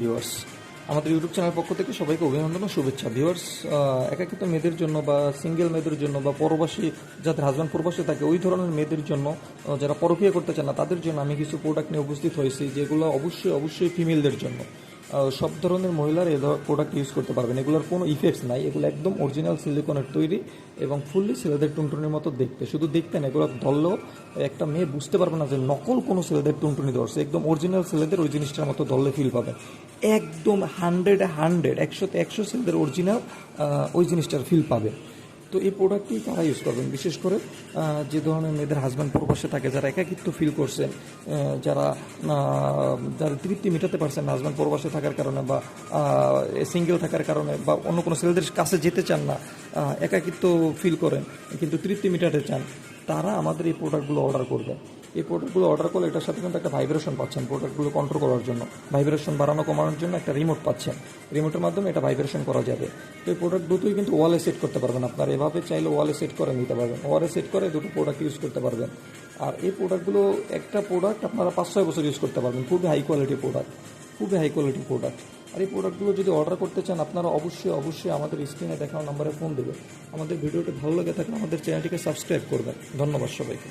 Viewers আমাদের YouTube channel পক্ষ থেকে সবাইকে অভিনন্দন ও শুভেচ্ছা। ভিউয়ার্স একাকিত মেয়েদের জন্য বা সিঙ্গেল মেয়েদের জন্য বা পরবাসী, যাদের হাজব্যান্ড পরবাসী থাকে, ওই ধরনের মেয়েদের জন্য যারা পরকীয়া করতে চান না, তাদের জন্য আমি কিছু প্রোডাক্ট নিয়ে উপস্থিত হয়েছি, যেগুলো অবশ্যই অবশ্যই ফিমেলদের জন্য। সব ধরনের মহিলার এই প্রোডাক্ট ইউজ করতে পারবেন। এগুলোর কোনো ইফেক্টস নাই। এগুলো একদম অরিজিনাল সিলিকনের তৈরি এবং ফুললি ছেলেদের টুনটুনির মতো দেখতে। শুধু দেখতে না, এগুলো ধরলেও একটা মেয়ে বুঝতে পারবে না যে নকল কোনো ছেলেদের টুনটুনি ধরছে। একদম অরিজিনাল ছেলেদের ওই জিনিসটার মতো ধরলে ফিল পাবে। একদম হান্ড্রেড হান্ড্রেড একশোতে একশো ছেলেদের অরিজিনাল ওই জিনিসটার ফিল পাবে। তো এই প্রোডাক্টটি তারা ইউজ করবেন। বিশেষ করে যে ধরনের মেয়েদের হাজব্যান্ড প্রবাসে থাকে, যারা একাকিত্ব ফিল করছেন যারা যারা তৃপ্তি মেটাতে পারছেন হাজব্যান্ড প্রবাসে থাকার কারণে বা সিঙ্গেল থাকার কারণে বা অন্য কোনো ছেলেদের কাছে যেতে চান না একাকিত্ব ফিল করেন, কিন্তু তৃপ্তি মেটাতে চান তারা আমাদের এই প্রোডাক্টগুলো অর্ডার করবে। এই প্রোডাক্টগুলো অর্ডার করলে এটার সাথে কিন্তু একটা ভাইব্রেশন পাচ্ছেন প্রোডাক্টগুলো কন্ট্রোল করার জন্য। ভাইব্রেশন বাড়ানো, কমানোর জন্য একটা রিমোট পাচ্ছেন। রিমোটের মাধ্যমে এটা ভাইব্রেশন করা যাবে। তো এই প্রোডাক্ট দুটোই কিন্তু ওয়ালে সেট করতে পারবেন আপনার। এভাবে চাইলে ওয়ালে সেট করে নিতে পারবেন। ওয়ালে সেট করে দুটো প্রোডাক্ট ইউজ করতে পারবেন। আর এই প্রোডাক্টগুলো একটা প্রোডাক্ট আপনারা পাঁচ ছয় বছর ইউজ করতে পারবেন। খুবই হাই কোয়ালিটি প্রোডাক্ট খুবই হাই কোয়ালিটি প্রোডাক্ট আর এই প্রোডাক্টগুলো যদি অর্ডার করতে চান, আপনারা অবশ্যই অবশ্যই আমাদের স্ক্রিনে দেখানো নাম্বারে ফোন দেবেন। আমাদের ভিডিওটি ভালো লেগে থাকলে আমাদের চ্যানেলটিকে সাবস্ক্রাইব করবেন। ধন্যবাদ সবাইকে।